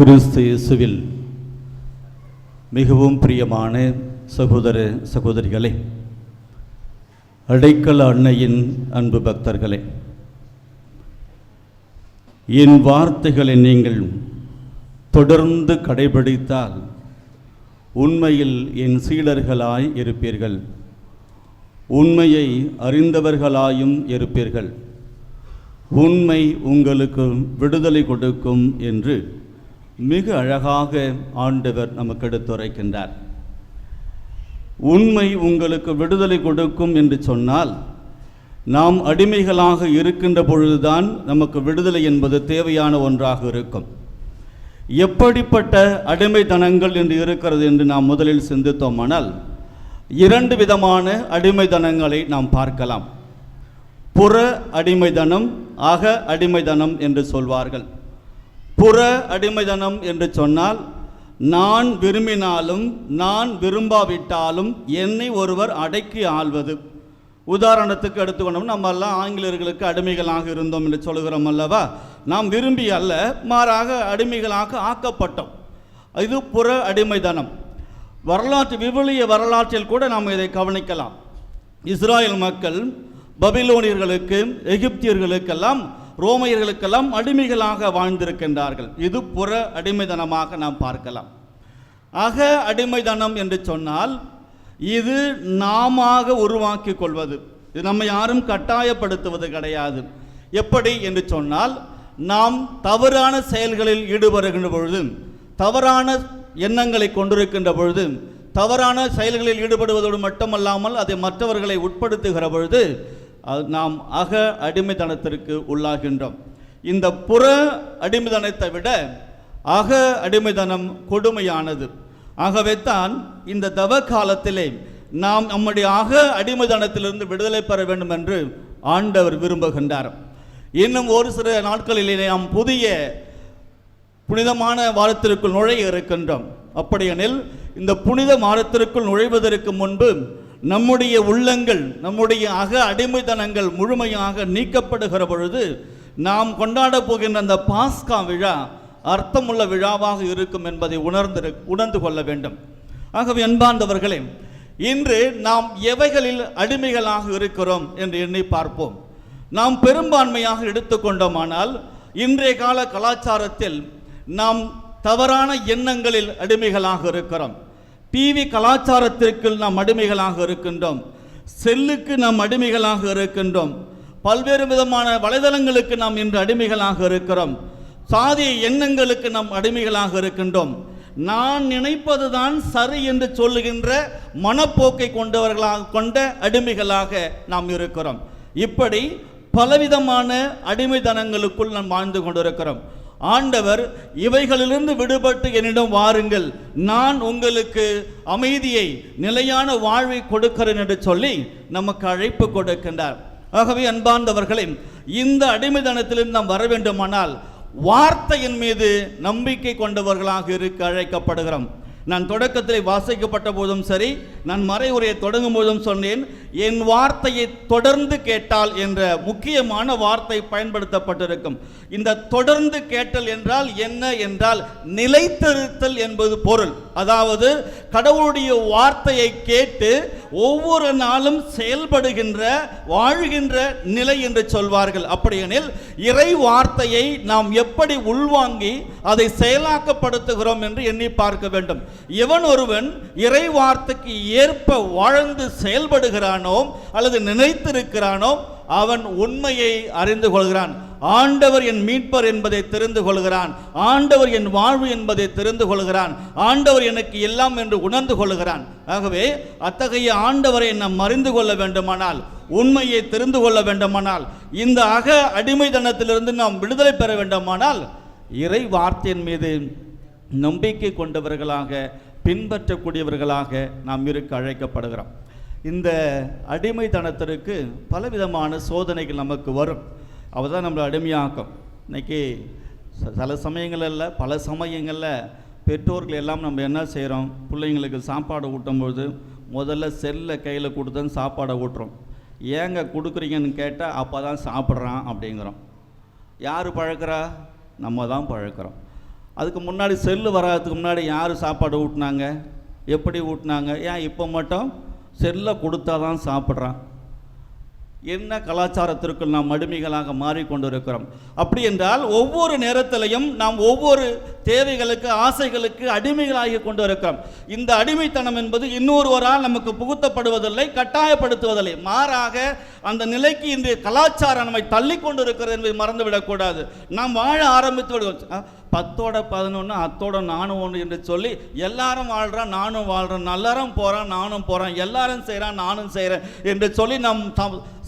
கிறிஸ்து இயேசுவில் மிகவும் பிரியமான சகோதர சகோதரிகளே அடைக்கல அன்னையின் அன்பு பக்தர்களே என் வார்த்தைகளை நீங்கள் தொடர்ந்து கடைபிடித்தால் உண்மையில் என் சீடர்களாய் இருப்பீர்கள். உண்மையை அறிந்தவர்களாயும் இருப்பீர்கள். உண்மை உங்களுக்கு விடுதலை கொடுக்கும் என்று மிக அழகாக ஆண்டவர் நமக்கு எடுத்துரைக்கின்றார் உண்மை உங்களுக்கு விடுதலை கொடுக்கும் என்று சொன்னால் நாம் அடிமைகளாக இருக்கின்ற பொழுதுதான் நமக்கு விடுதலை என்பது தேவையான ஒன்றாக இருக்கும். எப்படிப்பட்ட அடிமைத்தனங்கள் என்று இருக்கிறது என்று நாம் முதலில் சிந்தித்தோமானால் இரண்டு விதமான அடிமைத்தனங்களை நாம் பார்க்கலாம். புற அடிமைதனம் அக அடிமைதனம் என்று சொல்வார்கள். புற அடிமைதனம் என்று சொன்னால் நான் விரும்பினாலும் நான் விரும்பாவிட்டாலும் என்னை ஒருவர் அடக்கி ஆள்வது. உதாரணத்துக்கு எடுத்துக்கொண்டோம் நம்ம எல்லாம் ஆங்கிலேயர்களுக்கு அடிமைகளாக இருந்தோம் என்று சொல்கிறோம் அல்லவா? நாம் விரும்பி அல்ல மாறாக அடிமைகளாக ஆக்கப்பட்டோம். இது புற அடிமைதனம். வரலாற்று விவிலிய வரலாற்றில் கூட நாம் இதை கவனிக்கலாம். இஸ்ராயல் மக்கள் பபிலோனியர்களுக்கு எகிப்தியர்களுக்கெல்லாம் ரோமையர்களுக்கெல்லாம் அடிமைகளாக வாழ்ந்திருக்கின்றார்கள். இது புற அடிமைதனமாக நாம் பார்க்கலாம். அக அடிமைதனம் என்று சொன்னால் இது நாமாக உருவாக்கி கொள்வது. இது நம்ம யாரும் கட்டாயப்படுத்துவது கிடையாது. எப்படி என்று சொன்னால் நாம் தவறான செயல்களில் ஈடுபடுகின்ற பொழுது தவறான எண்ணங்களை கொண்டிருக்கின்ற பொழுது தவறான செயல்களில் ஈடுபடுவதோடு மட்டுமல்லாமல் அதை மற்றவர்களை உட்படுத்துகிற பொழுது நாம் அக அடிமைத்தனத்திற்கு உள்ளாகின்றோம். இந்த புற அடிமைத்தனத்தை விட அக அடிமைத்தனம் கொடுமையானது. ஆகவே தான் இந்த தவ காலத்திலே நாம் நம்முடைய அக அடிமைதனத்திலிருந்து விடுதலை பெற வேண்டும் என்று ஆண்டவர் விரும்புகின்றார். இன்னும் ஒரு சில நாட்களிலே நாம் புதிய புனிதமான வாரத்திற்குள் நுழைய இருக்கின்றோம். அப்படியெனில் இந்த புனித வாரத்திற்குள் நுழைவதற்கு முன்பு நம்முடைய உள்ளங்கள் நம்முடைய அக அடிமைத்தனங்கள் முழுமையாக நீக்கப்படுகிற பொழுது நாம் கொண்டாட போகின்ற அந்த பாஸ்கா விழா அர்த்தமுள்ள விழாவாக இருக்கும் என்பதை உணர்ந்து உணர்ந்து கொள்ள வேண்டும். ஆகவே அன்பார்ந்தவர்களே இன்று நாம் எவைகளில் அடிமைகளாக இருக்கிறோம் என்று எண்ணி பார்ப்போம். நாம் பெரும்பான்மையாக எடுத்துக்கொண்டோமானால் இன்றைய கால கலாச்சாரத்தில் நாம் தவறான எண்ணங்களில் அடிமைகளாக இருக்கிறோம். டிவி கலாச்சாரத்திற்கு நாம் அடிமைகளாக இருக்கின்றோம். செல்லுக்கு நாம் அடிமைகளாக இருக்கின்றோம். பல்வேறு விதமான வலைதளங்களுக்கு நாம் இன்று அடிமைகளாக இருக்கிறோம். சாதிய எண்ணங்களுக்கு நாம் அடிமைகளாக இருக்கின்றோம். நான் நினைப்பதுதான் சரி என்று சொல்லுகின்ற மனப்போக்கை கொண்டவர்களாக கொண்ட அடிமைகளாக நாம் இருக்கிறோம். இப்படி பலவிதமான அடிமைத்தனங்களுக்குள் நாம் வாழ்ந்து கொண்டிருக்கிறோம். ஆண்டவர் இவைகளிலிருந்து விடுபட்டு என்னிடம் வாருங்கள். நான் உங்களுக்கு அமைதியை நிலையான வாழ்வை கொடுக்கிறேன் என்று சொல்லி நமக்கு அழைப்பு கொடுக்கின்றார். ஆகவே அன்பார்ந்தவர்களே இந்த அடிமைதனத்திலிருந்து நாம் வர வேண்டுமானால் வார்த்தையின் மீது நம்பிக்கை கொண்டவர்களாக இருக்க அழைக்கப்படுகிறோம். நான் தொடக்கத்தில் வாசிக்கப்பட்ட போதும் சரி நான் மறை உரையை தொடங்கும் போதும் சொன்னேன் என் வார்த்தையை தொடர்ந்து கேட்டால் என்ற முக்கியமான வார்த்தை பயன்படுத்தப்பட்டிருக்கும். இந்த தொடர்ந்து கேட்டல் என்றால் என்ன என்றால் நிலைத்திருத்தல் என்பது பொருள். அதாவது கடவுளுடைய வார்த்தையை கேட்டு ஒவ்வொரு நாளும் செயல்படுகின்ற வாழ்கின்ற நிலை என்று சொல்வார்கள். அப்படியெனில் இறை வார்த்தையை நாம் எப்படி உள்வாங்கி அதை செயலாக்கப்படுத்துகிறோம் என்று எண்ணி பார்க்க வேண்டும். எவன் ஒருவன் இறை வார்த்தைக்கு ஏற்ப வாழ்ந்து செயல்படுகிறானோ அல்லது நினைத்திருக்கிறானோ அவன் உண்மையை அறிந்து கொள்கிறான். ஆண்டவர் என் மீட்பர் என்பதை தெரிந்து கொள்கிறான். ஆண்டவர் என் வாழ்வு என்பதை தெரிந்து கொள்கிறான். ஆண்டவர் எனக்கு எல்லாம் என்று உணர்ந்து கொள்கிறான். ஆகவே அத்தகைய ஆண்டவரை நாம் அறிந்து கொள்ள வேண்டுமானால் உண்மையை தெரிந்து கொள்ள வேண்டுமானால் இந்த அக அடிமைத்தனத்திலிருந்து நாம் விடுதலை பெற வேண்டுமானால் இறை வார்த்தையின் மீது நம்பிக்கை கொண்டவர்களாக பின்பற்றக்கூடியவர்களாக நாம் இருக்க அழைக்கப்படுகிறோம். இந்த அடிமைத்தனத்திற்கு பலவிதமான சோதனைகள் நமக்கு வரும். அவள் தான் நம்மளை அடிமையாக்கும். இன்றைக்கி ச- சில சமயங்களில் பல சமயங்களில் பெற்றோர்கள் எல்லாம் நம்ம என்ன செய்கிறோம் பிள்ளைங்களுக்கு சாப்பாடு ஊட்டும்போது முதல்ல செல்லை கையில் கொடுத்தன்னு சாப்பாடை ஊட்டுறோம். ஏங்க கொடுக்குறீங்கன்னு கேட்டால் அப்போ தான் சாப்பிட்றான் அப்படிங்கிறோம். யார் பழக்கிறா? நம்ம தான் பழக்கிறோம். அதுக்கு முன்னாடி செல்லு வராததுக்கு முன்னாடி யார் சாப்பாடு ஊட்டினாங்க? எப்படி ஊட்டினாங்க? ஏன் இப்போ மட்டும் செல்லை கொடுத்தா தான் சாப்பிட்றான். என்ன கலாச்சாரத்திற்குள் நாம் அடிமைகளாக மாறிக்கொண்டிருக்கிறோம்? அப்படி என்றால் ஒவ்வொரு நேரத்திலையும் நாம் ஒவ்வொரு தேவைகளுக்கு ஆசைகளுக்கு அடிமைகளாகி கொண்டு இருக்கிறோம் இந்த அடிமைத்தனம் என்பது இன்னொருவரால் நமக்கு புகுத்தப்படுவதில்லை கட்டாயப்படுத்துவதில்லை. மாறாக அந்த நிலைக்கு இன்றைய கலாச்சாரம் நம்மை தள்ளி கொண்டு இருக்கிறது என்பதை மறந்துவிடக்கூடாது. நாம் வாழ ஆரம்பித்து விடுவோம். பத்தோட பதினொன்று அத்தோட நானும் ஒன்று என்று சொல்லி எல்லாரும் வாழ்கிறான் நானும் வாழ்கிறேன் நல்லரும் போகிறான் நானும் போகிறேன் எல்லாரும் செய்கிறான் நானும் செய்கிறேன் என்று சொல்லி நாம்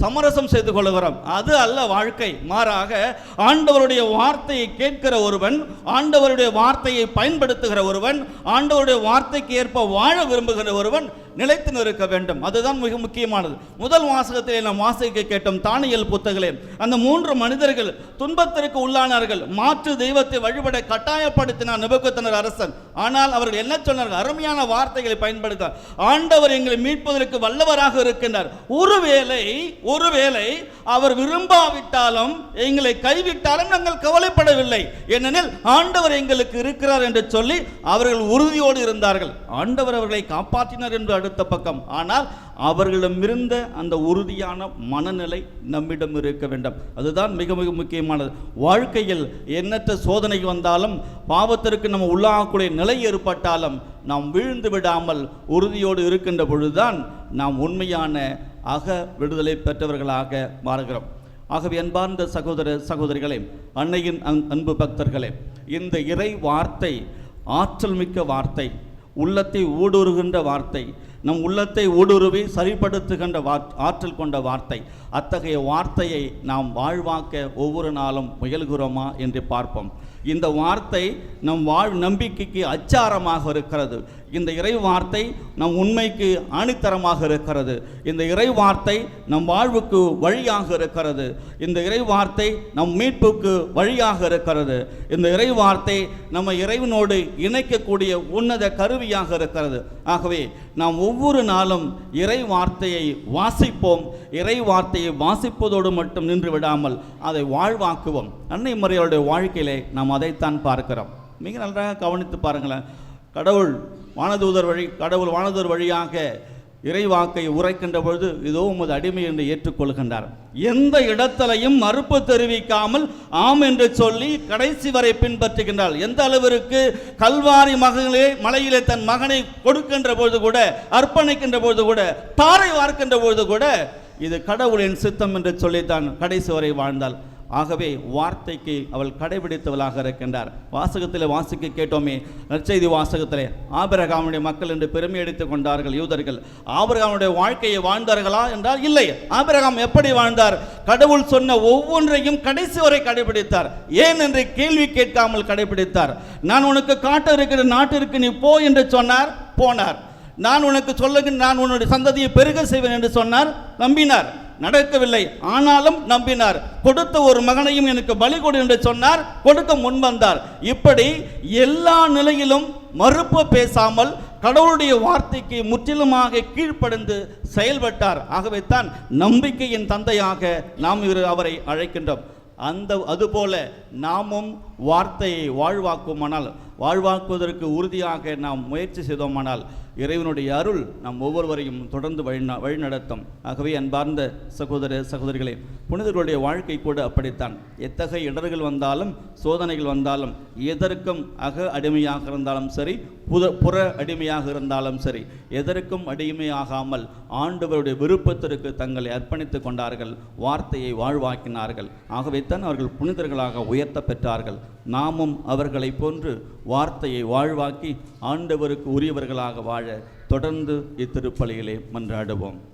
சமரசம் செய்து கொள்கிறோம். அது அல்ல வாழ்க்கை. மாறாக ஆண்டவருடைய வார்த்தையை கேட்கிற ஒருவன் ஆண்டவருடைய வார்த்தையை பயன்படுத்துகிற ஒருவன் ஆண்டவருடைய வார்த்தைக்கு ஏற்ப வாழ விரும்புகிற ஒருவன் நிலைத்து நிற்க வேண்டும். அதுதான் மிக முக்கியமானது. முதல் வாசகத்திலே நாம் வாசிக்க கேட்டோம் தானியல் புத்தகங்களே. அந்த மூன்று மனிதர்கள் துன்பத்திற்கு உள்ளானார்கள். மாற்று தெய்வத்தை வழிபட கட்டாயப்படுத்தினார் நிபுக்கத்தனர் அரசன். ஆனால் அவர்கள் என்ன சொன்னார்கள்? அருமையான வார்த்தைகளை பயன்படுத்த. ஆண்டவர் எங்களை மீட்பதற்கு வல்லவராக இருக்கின்றார். ஒருவேளை ஒருவேளை அவர் விரும்பாவிட்டாலும் எங்களை கைவிட்டாலும் நாங்கள் கவலைப்படவில்லை. ஏனெனில் ஆண்டவர் எங்களுக்கு இருக்கிறார் என்று சொல்லி அவர்கள் உறுதியோடு இருந்தார்கள். ஆண்டவர் அவர்களை காப்பாற்றினார் என்று அடுத்த பக்கம். ஆனால் அவர்களிடமிருந்த அந்த உறுதியான மனநிலை நம்மிடம் இருக்க வேண்டும். அதுதான் மிக மிக முக்கியமானது. வாழ்க்கையில் எண்ணற்ற சோதனை வந்தாலும் பாவத்திற்கு நம்ம உள்ளாகக்கூடிய நிலை ஏற்பட்டாலும் நாம் வீழ்ந்து விடாமல் உறுதியோடு இருக்கின்ற பொழுதுதான் நாம் உண்மையான அக விடுதலை பெற்றவர்களாக மாறுகிறோம். ஆகவே அன்பார்ந்த சகோதர சகோதரிகளே அன்னையின் அன்பு பக்தர்களே இந்த இறை வார்த்தை ஆற்றல் மிக்க வார்த்தை உள்ளத்தை ஊடுருகின்ற வார்த்தை நம் உள்ளத்தை ஊடுருவி சரிப்படுத்துகின்ற வார்த் ஆற்றல் கொண்ட வார்த்தை. அத்தகைய வார்த்தையை நாம் வாழ்வாக்க ஒவ்வொரு நாளும் முயல்கிறோமா என்று பார்ப்போம். இந்த வார்த்தை நம் வாழ் நம்பிக்கைக்கு அச்சாரமாக இருக்கிறது. இந்த இறை வார்த்தை நம் உண்மைக்கு ஆணித்தரமாக இருக்கிறது. இந்த இறை வார்த்தை நம் வாழ்வுக்கு வழியாக இருக்கிறது. இந்த இறை வார்த்தை நம் மீட்புக்கு வழியாக இருக்கிறது. இந்த இறை வார்த்தை நம்ம இறைவனோடு இணைக்கக்கூடிய உன்னத கருவியாக இருக்கிறது. ஆகவே நாம் ஒவ்வொரு ஒவ்வொரு நாளும் இறை வார்த்தையை வாசிப்போம் இறை வார்த்தையை வாசிப்பதோடு மட்டும் நின்று விடாமல் அதை வாழ்வாக்குவோம். அன்னை மறையோருடைய வாழ்க்கையிலே நாம் அதைத்தான் பார்க்கிறோம். மிக நன்றாக கவனித்து பாருங்களேன். கடவுள் வானதூதர் வழி கடவுள் வானதூர் வழியாக இறைவாக்கை உரைக்கின்ற பொழுது இதோ உமது அடிமை என்று ஏற்றுக்கொள்கின்றார். எந்த இடத்திலையும் மறுப்பு தெரிவிக்காமல் ஆம் என்று சொல்லி கடைசி வரை பின்பற்றுகின்றார். எந்த அளவிற்கு கல்வாரி மகளே மலையிலே தன் மகனை கொடுக்கின்ற பொழுது கூட அர்ப்பணிக்கின்ற பொழுது கூட பாறை வார்க்கின்ற பொழுது கூட இது கடவுளின் சித்தம் என்று சொல்லித்தான் கடைசி வரை வாழ்ந்தாள். ஆகவே வார்த்தைக்கு அவள் கடைபிடித்தவளாக இருக்கின்றார். வாசகத்தில் வாசிக்க கேட்டோமே நற்செய்தி வாசகத்திலே ஆபிரகாமுடைய மக்கள் என்று பெருமை எடுத்துக் கொண்டார்கள் யூதர்கள். ஆபிரகாமுடைய வாழ்க்கையை வாழ்ந்தார்களா? என்றால் இல்லை. ஆபிரகாம் எப்படி வாழ்ந்தார்? கடவுள் சொன்ன ஒவ்வொன்றையும் கடைசி வரை கடைபிடித்தார். ஏன் என்று கேள்வி கேட்காமல் கடைபிடித்தார். நான் உனக்கு காட்ட இருக்கிற நாட்டிற்கு நீ போ என்று சொன்னார் போனார். நான் உனக்கு சொல்லுகின்ற நான் உன்னுடைய சந்ததியை பெருக செய்வேன் என்று சொன்னார் நம்பினார். நடக்கவில்லை. ஆனாலும் நம்பினார். கொடுத்த ஒரு மகனையும் எனக்கு பலி கொடு என்று சொன்னார். கொடுக்க முன்வந்தார் இப்படி எல்லா நிலையிலும் மறுப்பு பேசாமல் கடவுளுடைய வார்த்தைக்கு முற்றிலுமாக கீழ்ப்படைந்து செயல்பட்டார். ஆகவே தான் நம்பிக்கையின் தந்தையாக நாம் இவர் அவரை அழைக்கின்றோம். அந்த அதுபோல நாமும் வார்த்தையை வாழ்வாக்குமானால் வாழ்வாக்குவதற்கு உறுதியாக நாம் முயற்சி செய்தோமானால் இறைவனுடைய அருள் நம் ஒவ்வொருவரையும் தொடர்ந்து வழி வழிநடத்தும். ஆகவே அன்பார்ந்த சகோதர சகோதரிகளே புனிதர்களுடைய வாழ்க்கை கூட அப்படித்தான். எத்தகைய இடர்கள் வந்தாலும் சோதனைகள் வந்தாலும் எதற்கும் அக அடிமையாக இருந்தாலும் சரி புத புற அடிமையாக இருந்தாலும் சரி எதற்கும் அடிமையாகாமல் ஆண்டவருடைய விருப்பத்திற்கு தங்களை அர்ப்பணித்துக் கொண்டார்கள் வார்த்தையை வாழ்வாக்கினார்கள். ஆகவே தான் அவர்கள் புனிதர்களாக உயர்த்த பெற்றார்கள். நாமும் அவர்களைப் போன்று வார்த்தையை வாழ்வாக்கி ஆண்டவருக்கு உரியவர்களாக வாழ தொடர்ந்து இத்திருப்பலியிலே மன்றாடுவோம்.